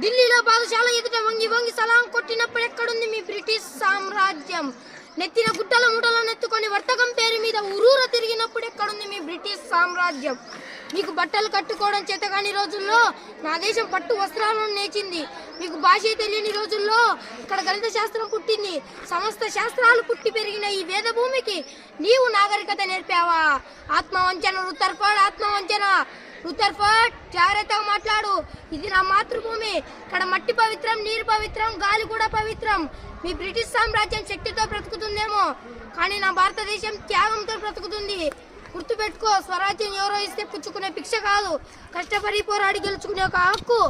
ఢిల్లీలో పాఠశాల ఎదుట వంగి వంగి సలాం కొట్టినప్పుడు ఎక్కడుంది మీ బ్రిటిష్ సామ్రాజ్యం? నెత్తిన గుట్టల ముఠలో నెత్తుకొని వర్తకం పేరు మీద ఉరూర తిరిగినప్పుడు ఎక్కడుంది మీ బ్రిటిష్ సామ్రాజ్యం? మీకు బట్టలు కట్టుకోవడం చేత కాని రోజుల్లో నా దేశం పట్టు వస్త్రాలను నేచింది. మీకు భాష తెలియని రోజుల్లో ఇక్కడ గణిత శాస్త్రం పుట్టింది. సమస్త శాస్త్రాలు పుట్టి పెరిగిన ఈ వేద భూమికి నీవు నాగరికత నేర్పావా? ఆత్మవంచన ఉత్తర్పాడు ఆత్మవంచన. రుతర్ఫడ్ జాగ్రత్తగా మాట్లాడు. ఇది నా మాతృభూమి. ఇక్కడ మట్టి పవిత్రం నీరు పవిత్రం గాలి కూడా పవిత్రం. మీ బ్రిటిష్ సామ్రాజ్యం శక్తితో బ్రతుకుతుందేమో. కానీ నా భారతదేశం త్యాగంతో బ్రతుకుతుంది. గుర్తుపెట్టుకో స్వరాజ్యం ఎవరో ఇస్తే పుచ్చుకునే భిక్ష కాదు. కష్టపడి పోరాడి గెలుచుకునే ఒక హక్కు.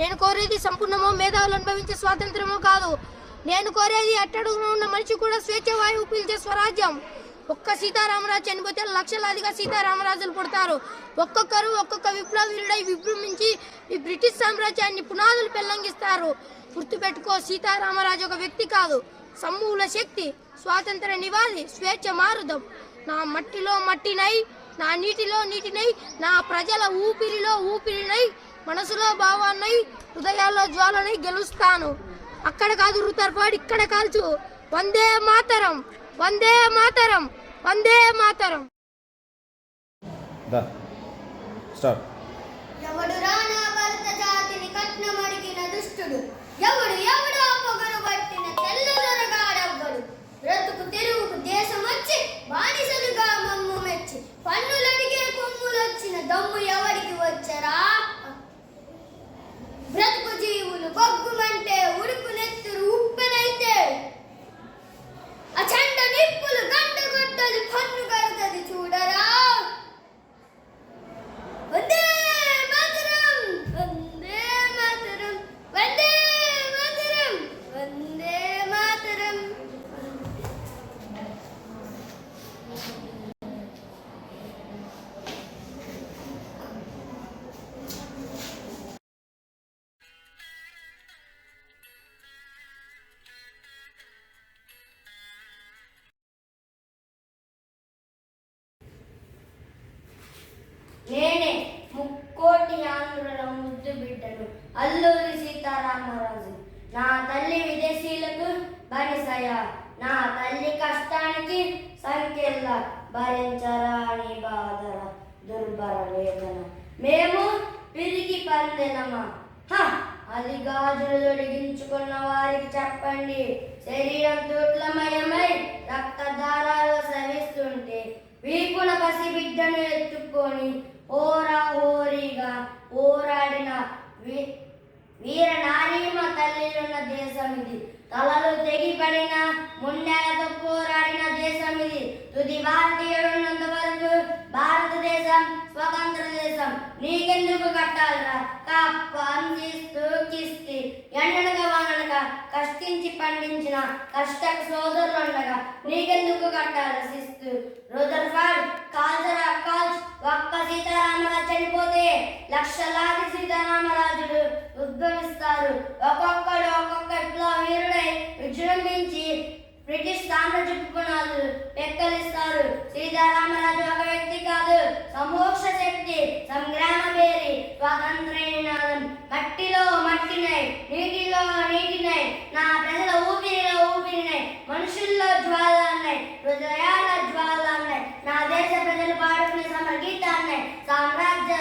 నేను కోరేది సంపూర్ణమో మేధావులు అనుభవించే స్వాతంత్రమో కాదు. నేను కోరేది అట్టడుగున ఉన్న మనిషి కూడా స్వేచ్ఛ వాయువు పీల్చే స్వరాజ్యం. ఒక్క సీతారామరాజు చనిపోతే లక్షలాదిగా సీతారామరాజులు పుడతారు. ఒక్కొక్కరు ఒక్కొక్క విప్లవీరుడై విజృంభించి ఈ బ్రిటిష్ సామ్రాజ్యాన్ని పునాదులు పెల్లంగిస్తారు గుర్తుపెట్టుకో సీతారామరాజు ఒక వ్యక్తి కాదు. సమూల శక్తి స్వాతంత్ర నివాది స్వేచ్ఛ మారుదం. నా మట్టిలో మట్టినై నా నీటిలో నీటినై నా ప్రజల ఊపిరిలో ఊపిరినై మనసులో భావాన్నై హృదయాల్లో జ్వాలనై గెలుస్తాను. అక్కడ కాదు రుతర్పాడు ఇక్కడ కాల్చు. వందే మాతరం వందే మాతరం. వందే మాతరం. స్టార్ట్. ఎవడు రానా భరత జాతిని కట్నమడిగిన దుష్టుడు ఎవడు ఎవడో పొగరు పట్టిన తెల్లదొరగాడెవ్వడు బ్రతుకు తెరువుకు దేశం వచ్చి బానిసలుగా మమ్ము మెచ్చి పన్నులడిగే కొమ్ములొచ్చిన దమ్ము ఎవరికి వచ్చరా? బ్రతుకు జీవులు బొగ్గుమంటే ఉడుకు నెత్తురు ఉప్పెనైతే అచండ నిప్పులు గంట కొట్టది పన్ను కడతది చూడరా. వందే బానిసయ నా తల్లి కష్టానికి సంఖ్యల భరించరాని బాధల దుర్భర వేదన. మేము పిరిగి పందెనమా హ, అది గాజులు తొడిగించుకున్న వారికి చెప్పండి. శరీరం తూట్లమయమై రక్తధారాలు సవిస్తుంటే వీపుల పసి బిడ్డను ఎత్తుకొని హోరా హోరీగా పోరాడిన వీర నారీమ తల్లిలున్న దేశం ఇది. తలలు తెగిపడిన ముండెలతో పోరాడిన దేశం ఇది. తుది భారతీయుడున్నంత వరకు భారతదేశం స్వతంత్ర నీకెందుకు కట్టాలరా? కప్ప అందిస్తూ కిస్తి ఎండనగా వాననగా కష్టించి పండించిన కష్ట సోదరులుండగా నీకెందుకు కట్టాలి శిస్తు రుదర్ఫాడ్ కాల్చరా కాల్చ్ ఒక్క సీతారామరాజు చనిపోతే లక్షలాది సీతారామరాజులు ఉద్భవిస్తారు. ఒక్కొక్కడు ఒక్కొక్క విప్లవ వీరుడై విజృంభించి బ్రిటిష్ సామ్రాజ్యపు పునాదులు పెక్కలిస్తారు. సీతారామరాజు ఒక వ్యక్తి కాదు. సమోక్ష శక్తి సంగ్రామ పేరి స్వాతంత్ర మట్టిలో మట్టినై నీటిలో నీటినై నా ప్రజల ఊపిరిలో ఊపిరినై మనుషుల్లో జ్వాలన్నాయి హృదయాల జ్వాలన్నాయి నా దేశ ప్రజలు పాడుకునే సమర గీతాన్నై సామ్రాజ్య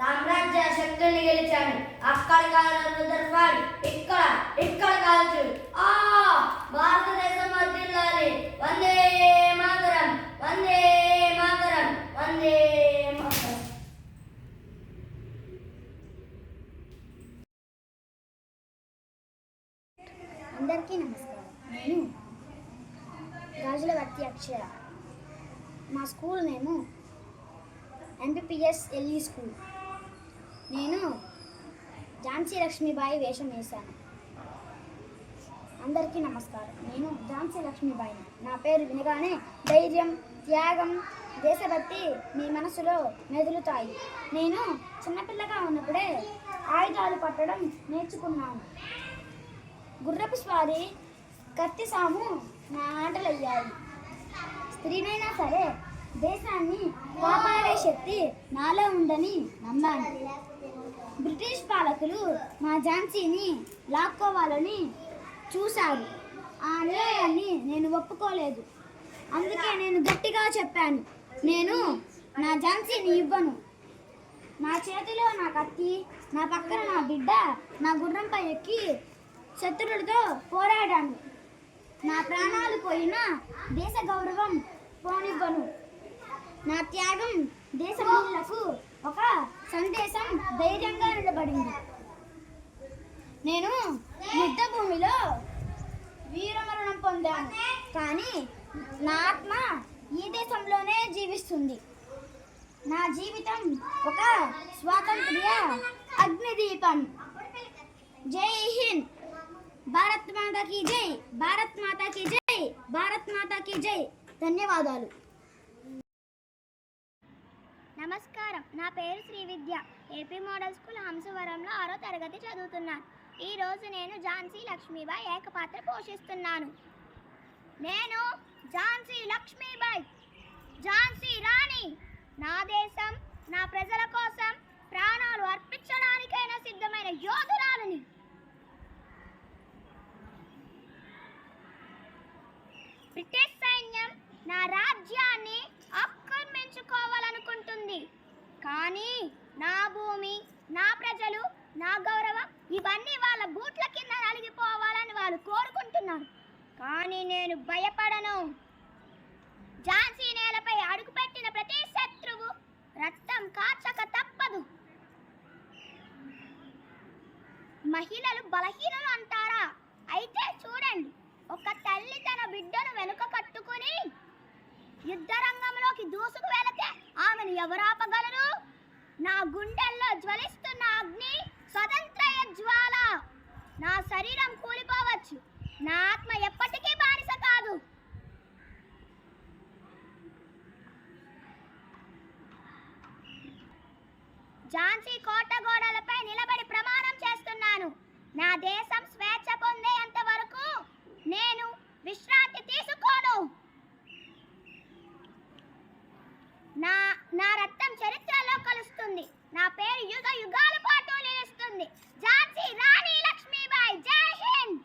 సామ్రాజ్య శక్తుల్ని గెలిచాను. అక్కడ కాదు ఇక్కడ ఇక్కడ రాజు. ఆ భారతదేశం వర్ధిల్లాలి వందే మాతరం వందే మాతరం వందే మాతరం. అందరికీ నమస్కారం. నేను రాజుల వర్తి అక్షర. మా స్కూల్ నేము ఎంపీపీఎస్ ఎల్ఈ స్కూల్. నేను ఝాన్సీ లక్ష్మీబాయి వేషం వేశాను. అందరికీ నమస్కారం. నేను ఝాన్సీ లక్ష్మీబాయిని నా పేరు వినగానే ధైర్యం త్యాగం దేశభక్తి మీ మనసులో మెదులుతాయి. నేను చిన్నపిల్లగా ఉన్నప్పుడే ఆయుధాలు పట్టడం నేర్చుకున్నాను. గుర్రపు స్వారి కత్తి సాము నా ఆటలయ్యాయి. స్త్రీనైనా సరే దేశాన్ని కాపాడే శక్తి నాలో ఉందని నమ్మాను. బ్రిటిష్ పాలకులు మా ఝాన్సీని లాక్కోవాలని చూశారు ఆ అన్యాయాన్ని నేను ఒప్పుకోలేదు. అందుకే నేను గట్టిగా చెప్పాను. నేను నా ఝాన్సీని ఇవ్వను. నా చేతిలో నా కత్తి నా పక్కన నా బిడ్డ నా గుర్రంపై ఎక్కి శత్రుడితో పోరాడాను. నా ప్రాణాలు పోయినా దేశ గౌరవం పోనివ్వను. నా త్యాగం దేశ ఒక సందేశం ధైర్యంగా నిలబడింది. నేను యుద్ధ భూమిలో వీరమరణం పొందాను. కానీ నా ఆత్మ ఈ దేశంలోనే జీవిస్తుంది. నా జీవితం ఒక స్వాతంత్ర్య అగ్నిదీపం. జై హింద్. భారత్ మాతకి జై. భారత్ మాతాకి జై. భారత్ మాతాకి జై. ధన్యవాదాలు. నమస్కారం. నా పేరు Sri Vidya. AP model school హంసవరంలో ఆరో తరగతి చదువుతున్నాను. ఈరోజు నేను ఝాన్సీ లక్ష్మీబాయి ఏకపాత్ర పోషిస్తున్నాను. నేను ఝాన్సీ లక్ష్మీబాయి ఝాన్సీ రాణి. నా దేశం నా ప్రజల కోసం ప్రాణాలు అర్పించడానికైనా సిద్ధమైన యోధురాలని బ్రిటిష్ సైన్యం నా రాజ్యాన్ని ఆక్రమించుకోవాలనుకుంటుంది కానీ నా భూమి నా ప్రజలు నా గౌరవం ఇవన్నీ వాళ్ళ బూట్ల కింద నలిగిపోవాలని వాళ్ళు కోరుకుంటున్నారు కానీ నేను భయపడను ఝాన్సీ నేలపై అడుగుపెట్టిన ప్రతి శత్రువు రక్తం కాచక తప్పదు మహిళలు బలహీనలు అంటారా అయితే చూడండి ఒక తల్లి తన బిడ్డను వెనుక కట్టుకుని యుద్ధ రంగంలోకి దూసుకు వెళితే ఆమెను ఎవరు ఆపగలరు నా గుండెల్లో జ్వలిస్తున్న అగ్ని స్వతంత్రయ జ్వాల నా శరీరం కూలిపోవచ్చు నా ఆత్మ ఎప్పటికీ బానిస కాదు ఝాన్సీ కోట గోడలపై నిలబడి ప్రమాణం చేస్తున్నాను నా దేశం స్వేచ్ఛ పొందేంత వరకు నేను విశ్రాంతి తీసుకోను నా నా రక్తం చరిత్రలో కలుస్తుంది నా పేరు యుగ యుగాల పాటు నిలుస్తుంది. ఝాన్సీ రాణి లక్ష్మీబాయి. జై హింద్!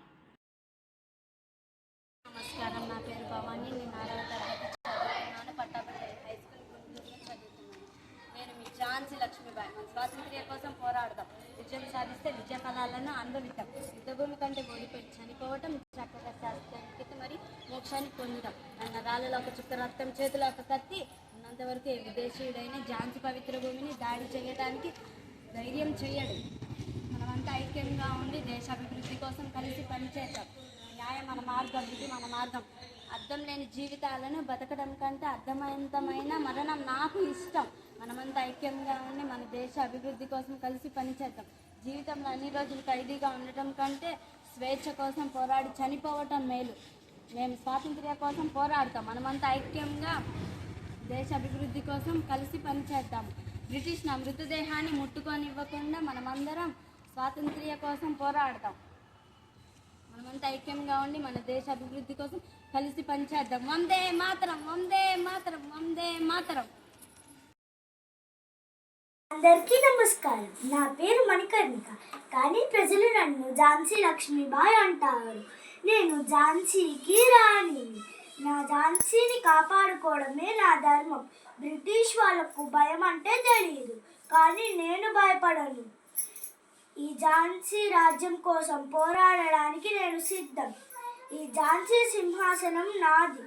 నమస్కారం. నా పేరు భవాని. నేను ఆరవ తరగతి చదువుతున్నాను. పట్టాపల్లి హై స్కూల్ గుంటూరులో చదువుతున్నాను. నేను మీ ఝాన్సీ లక్ష్మీబాయి. మన స్వాతంత్ర్య కోసం పోరాడదాం. విజయం సాధిస్తే విజయ ఫలాలను అనుభవిద్దాం యుద్ధభూమి కంటే ఓడిపోయి చనిపోవటం చక్కగా శాస్త్రానికి మరి మోక్షాన్ని పొందుదాం. నా రాళ్ళలో ఒక చుక్క రక్తం చేతిలో ఒక కత్తి అంతవరకు ఏ విదేశీయుడైనా ఝాన్సీ పవిత్ర భూమిని దాడి చేయడానికి ధైర్యం చేయడు. మనమంతా ఐక్యంగా ఉండి దేశ అభివృద్ధి కోసం కలిసి పనిచేద్దాం. న్యాయం మన మార్గం ఇది మన మార్గం. అర్థం లేని జీవితాలను బతకడం కంటే అర్థవంతమైన మరణం నాకు ఇష్టం. మనమంతా ఐక్యంగా ఉండి మన దేశ అభివృద్ధి కోసం కలిసి పనిచేద్దాం. జీవితంలో అన్ని రోజులు ఖైదీగా ఉండటం కంటే స్వేచ్ఛ కోసం పోరాడి చనిపోవటం మేలు. మేము స్వాతంత్ర్య కోసం పోరాడతాం. మనమంతా ఐక్యంగా దేశ అభివృద్ధి కోసం కలిసి పనిచేద్దాం. బ్రిటిష్ నా మృతదేహాన్ని ముట్టుకొనివ్వకుండా మనమందరం స్వాతంత్ర్య కోసం పోరాడతాం. మనమంతా ఐక్యంగా ఉండి మన దేశ అభివృద్ధి కోసం కలిసి పనిచేద్దాం. వందే మాతరం వందే మాతరం వందే మాతరం. అందరికీ నమస్కారం. నా పేరు మణికర్ణిక. కానీ ప్రజలు నన్ను ఝాన్సీ లక్ష్మీబాయ్ అంటారు. నేను ఝాన్సీకి రాణి నా ఝాన్సీని కాపాడుకోవడమే నా ధర్మం. బ్రిటిష్ వాళ్ళకు భయం అంటే తెలియదు కానీ నేను భయపడను. ఈ ఝాన్సీ రాజ్యం కోసం పోరాడడానికి నేను సిద్ధం. ఈ ఝాన్సీ సింహాసనం నాది.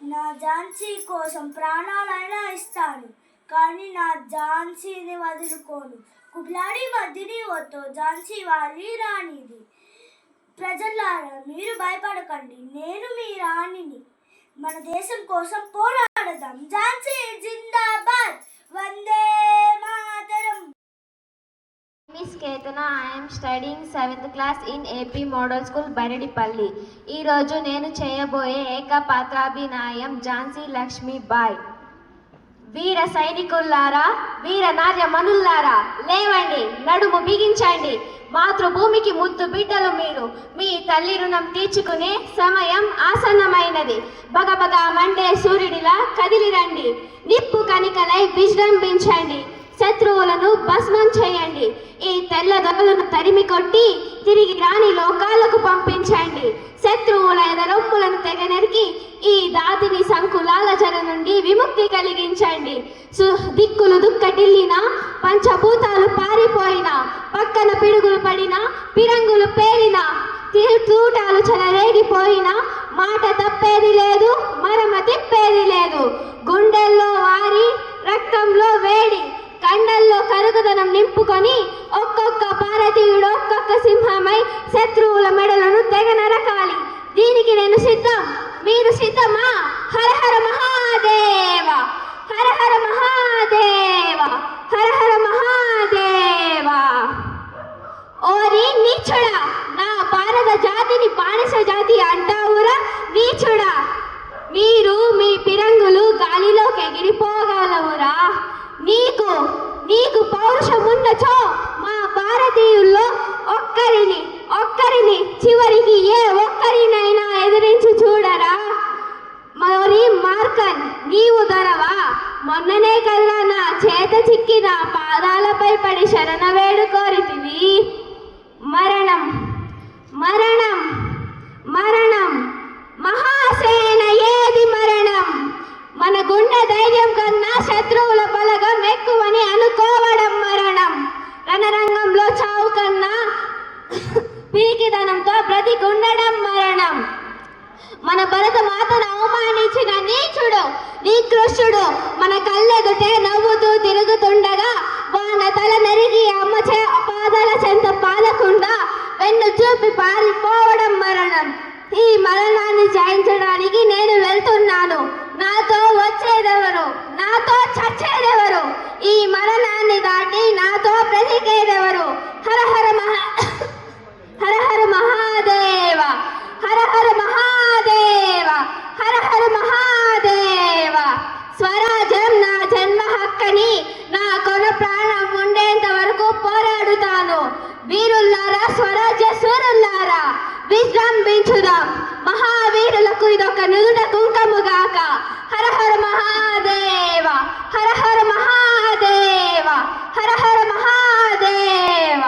నా ఝాన్సీ కోసం ప్రాణాలైనా ఇస్తాను కానీ నా ఝాన్సీని వదులుకోను. కుబ్లాడి మధ్యని వద్దు ఝాన్సీ వారి రానిది ప్రజలారా మీరు భయపడకండి. నేను మీ రాణిని. మన దేశం కోసం పోరాడదాం. ఝాన్సీ జిందాబాద్. వందే మాతరం. Miss Ketana I'm am seventh class in AP model school Byreddipalli ఈరోజు నేను చేయబోయే ఏకపాత్రాభినయం ఝాన్సీ లక్ష్మీబాయ్. వీర సైనికుల్లారా వీర నార్యమనుల్లారా లేవండి నడుము బిగించండి. మాతృభూమికి ముద్దు బిడ్డలు మీరు. మీ తల్లి రుణం తీర్చుకునే సమయం ఆసన్నమైనది. బగబగ మండే సూర్యుడిలా కదిలిరండి. నిప్పు కనికలై విజృంభించండి. శత్రువులను భస్మం చేయండి. ఈ తెల్ల దొరలను తరిమి కొట్టి తిరిగి రాని లోకాలకు పంపించండి. శత్రువుల ఎదరొమ్ములను తెగనరికి ఈ దాతిని సంకులాల జల నుండి విముక్తి కలిగించండి. సు దిక్కులు దుక్కటిల్లిన పంచభూతాలు పారిపోయిన పక్కన పిడుగులు పడిన పిరంగులు పేలిన తూటాలు చెలరేగిపోయిన మాట తప్పేది లేదు మరమ తిప్పేది లేదు. గుండెల్లో వారి రక్తంలో వేడి శత్రువుల మెడలను తెగ నరకాలి. దీనికి నేను సిద్ధం. మీరు సిద్ధమా? హర హర మహాదేవ. హర హర మహాదేవ. హర హర మహాదేవ. ఓరి నీచుడా నా భారత జాతిని బానిస జాతి అంటావురా నీచుడా. మీరు మీ పిరంగులు గాలిలోకి ఎగిరిపోగలవురా. నీకు నీకు పౌరుషమున్నచో మా భారతీయుల్లో ఒక్కరిని ఒక్కరిని చివరికి ఏ ఒక్కరినైనా ఎదిరించి చూడరా? మరి మార్కన్ నీవు దొరవా? మొన్ననే కదా నా చేత చిక్కిన పాదాలపై పడి శరణ వేడుకోరితివి మరణం మరణం మరణం మన కళ్ళెదుటే నవ్వుతూ తిరుగుతుండగా వాన తల నెరిగి అమ్మ చే పాదాల చెంత పాలకుండా వెన్ను చూపి పారిపోవడం మరణం. ఈ మరణాన్ని జయించడానికి నేను వెళ్తున్నాను. నాతో వచ్చేదెవరు? నాతో చచ్చేదెవరు? ఈ మరణాన్ని దాటి నాతో బ్రతికేదెవరు? హర హర మహా హర హర మహాదేవ హర హర మహాదేవ హర హర మహాదేవ. స్వరాజ్యం నా జన్మ హక్కని నా కొన ప్రాణం ఉండేంత వరకు పోరాడుతాను. వీరుల్లారా స్వరాజ్య సూరుల్లారా విజృంభించుదాం. మహావీరులకు ఇదొక నుదుట కుంకముగాక హర హర మహాదేవ హర హర మహాదేవ హర హర మహాదేవ.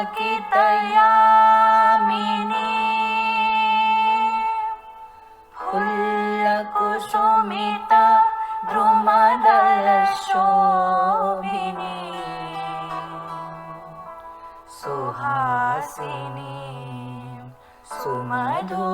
पुलकितयामिनी फुल्लकुसुमित द्रुमदलशोभिनी सुहासिनी सुमधुरभाषिणी